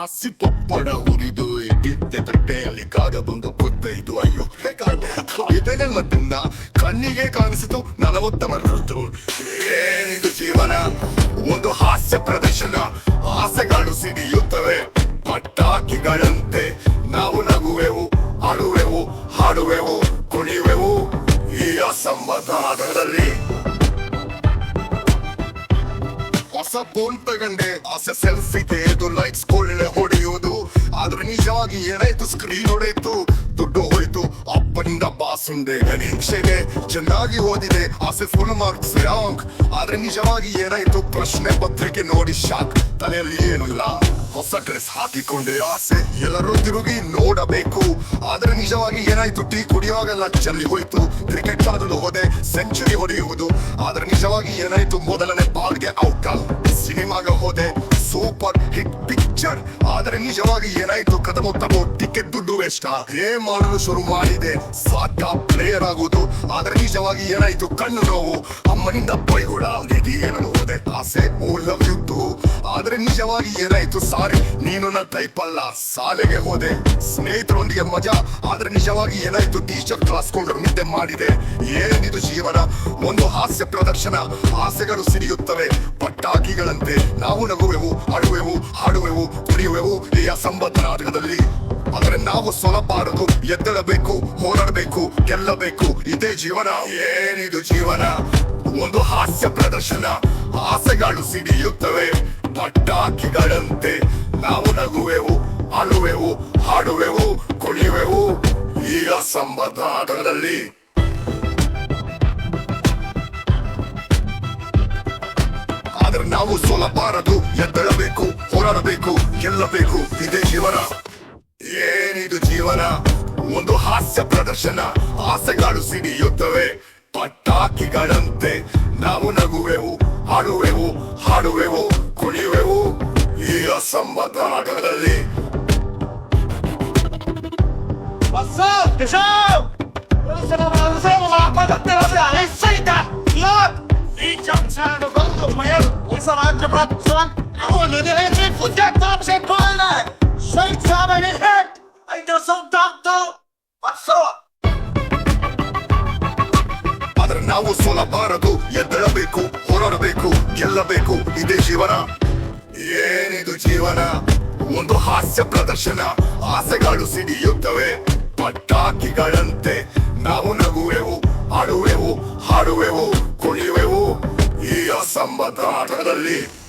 ಹಸಿ ಪಪ್ಪಡ ಉರಿದು ಇಟ್ಟಿದ್ದೆ ತಟ್ಟೆಯಲ್ಲಿ ಕಾಗ ಬಂದು ಬುದ್ದೈದು ಅಯ್ಯೋ ಇದನ್ನೆಲ್ಲ ತಿನ್ನ ಕಣ್ಣಿಗೆ ಕಾಣಿಸಿತು ನಲವತ್ತ ಮರದ್ದು ಏನಿದು ಜೀವನ? ಒಂದು ಹಾಸ್ಯ ಪ್ರದರ್ಶನ. ಆಸೆಗಳು ಸಿಡಿಯುತ್ತವೆ. ಪಟಾಕಿಗಳಂತೆ ನಾವು ನಗುವೆವು ಅಳುವೆವು ಹಾಡುವೆವು, ಕುಣಿವೆವು ಈ ಅಸಂಬದ್ಧದಲ್ಲಿ ಹೊಸ ಫೋನ್ ತಗೊಂಡೆ. ಆಸೆ ಸೆಲ್ಫಿ ತೆಗೆದು ಹೊಡೆಯುವುದು ನಿಜವಾಗಿ ಏನಾಯ್ತು? ಸ್ಕ್ರೀನ್ ಹೊಡೆಯಿತು, ದುಡ್ಡು ಹೋಯ್ತು. ಅಪ್ಪನಿಂದ ಬಾಸ್ ಉಂಡೆ ಪರೀಕ್ಷೆಗೆ ಚೆನ್ನಾಗಿ ಓದಿದೆ. ಆಸೆ ಫುಲ್ ಮಾರ್ಕ್ಸ್ ರಾಂಗ್ ಆದ್ರೆ ನಿಜವಾಗಿ ಏನಾಯ್ತು? ಪ್ರಶ್ನೆ ಪತ್ರಿಕೆ ನೋಡಿ ಶಾಕ್ ತಲೆಯಲ್ಲಿ ಏನು ಇಲ್ಲ. ಹೊಸ ಡ್ರೆಸ್ ಹಾಕಿಕೊಂಡೆ ಆಸೆ. ಎಲ್ಲರೂ ತಿರುಗಿ ನೋಡಬೇಕು. ಆದ್ರೆ ನಿಜವಾಗಿ ಏನಾಯ್ತು? ಟೀ ಕುಡಿಯುವಾಗೆಲ್ಲ ಚೆಲ್ಲಿ ಹೋಯ್ತು. ಕ್ರಿಕೆಟ್ ಆಡಲು ಹೋದೆ ಸೆಂಚುರಿ ಹೊಡೆಯುವುದು. ಆದ್ರೆ ನಿಜವಾಗಿ ಏನಾಯ್ತು? ಮೊದಲನೇ ಪಿಕ್ಚರ್ ಆದ್ರೆ ನಿಜವಾಗಿ ಏನಾಯ್ತು? ಕದ ಮೊತ್ತ ಟಿಕೆಟ್ ದುಡ್ಡು ವೇಸ್ಟ್ ಏ ಮಾಡಲು ಶುರು ಮಾಡಿದೆ? ಸಾಕ ಪ್ಲೇಯರ್ ಆಗುವುದು ಆದ್ರೆ ನಿಜವಾಗಿ ಏನಾಯ್ತು? ಕಣ್ಣು ನೋವು. ಅಮ್ಮನಿಂದ ಬೈಗುಳ ಏನನ್ನು ಹೋದೆ? ಆಸೆ ಮೂಲವಿದ್ದು ಆದ್ರೆ ನಿಜವಾಗಿ ಏನಾಯ್ತು? ಸಾರಿ, ನೀನು ನನ್ನ ಟೈಪ್ ಅಲ್ಲ. ಶಾಲೆಗೆ ಹೋದೆ. ಸ್ನೇಹಿತರೊಂದಿಗೆ ಮಜಾ. ಆದ್ರೆ ನಿಜವಾಗಿ ಏನಾಯ್ತು? ಟೀಚರ್ ಕ್ಲಾಸ್ ಕೊಂಡ್ರು ನಿದ್ದೆ ಮಾಡಿದೆ. ಏನಿದು ಜೀವನ? ಒಂದು ಹಾಸ್ಯ ಪ್ರದರ್ಶನ. ಆಸೆಗಳು ಸಿಡಿಯುತ್ತವೆ ಪಟ್ಟಾಕಿಗಳಂತೆ ನಾವು ನಗುವೆವು, ಅಳುವೆವು. ಕುಡಿಯುವೆವು ಈ ಅಸಂಬದ್ಧ ನಾಟಕದಲ್ಲಿ. ಆದರೆ ನಾವು ಸೊಲಬಾರದು. ಎದ್ದಳಬೇಕು, ಹೋರಾಡಬೇಕು, ಗೆಲ್ಲಬೇಕು. ಇದೇ ಜೀವನ, ಏನಿದು ಜೀವನ? ಒಂದು ಹಾಸ್ಯ ಪ್ರದರ್ಶನ. ಆಸೆಗಳು ಸಿಡಿಯುತ್ತವೆ ಪಟ್ಟಾಕಿಗಳಂತೆ ನಾವು ನಗುವೆವು ಅಳುವೆವು ಹಾಡುವೆವು ಕುಣಿಯುವೆವು ಈ ಅಸಂಬದ್ಧ ನಾಟಕದಲ್ಲಿ. ಆದ್ರೆ ನಾವು ಸೋಲಬಾರದು. ಎದ್ದಳಬೇಕು, ಹೋರಾಡಬೇಕು. ಗೆಲ್ಲಬೇಕು ಇದೇ ಜೀವನ. ಏನಿದು ಜೀವನ? ಒಂದು ಹಾಸ್ಯ ಪ್ರದರ್ಶನ. ಆಸೆಗಳು ಸಿಡಿಯುತ್ತವೆ. ಪಟಾಕಿಗಳಂತೆ ನಾವು ನಗುವೆವು ಹಾಡುವೆವು ಹಾಡುವೆವು, ಕುಣಿಯುವೆವು ಈ ಅಸಂಬದ್ಧ ಆಟದಲ್ಲಿ ಈ ಚಂಚನ ಬಂದು up? Sanatçı patron. Onunu hepsi kucak tam şey koyla. Şey çabeni hep. Ay nasıl taktı? Nasıl? ಆದ್ರೆ ನಾವು ಸೋಲಬಾರದು ಎದ್ದಳಬೇಕು, ಹೊರಡಬೇಕು, ಗೆಲ್ಲಬೇಕು ಇದೇ ಜೀವನ ಏನಿದು ಜೀವನ ಒಂದು ಹಾಸ್ಯ ಪ್ರದರ್ಶನ ಆಸೆಗಳು ಸಿಡಿಯುತ್ತವೆ, ಪಟಾಕಿಗಳಂತೆ ನಾವು ನಗುವೆವು, ಆಡುವೆವು, ಹಾಡುವೆವು ಕುಣಿಯುವೆವು ಈ ಅಸಂಬದ್ಧ ಆಟದಲ್ಲಿ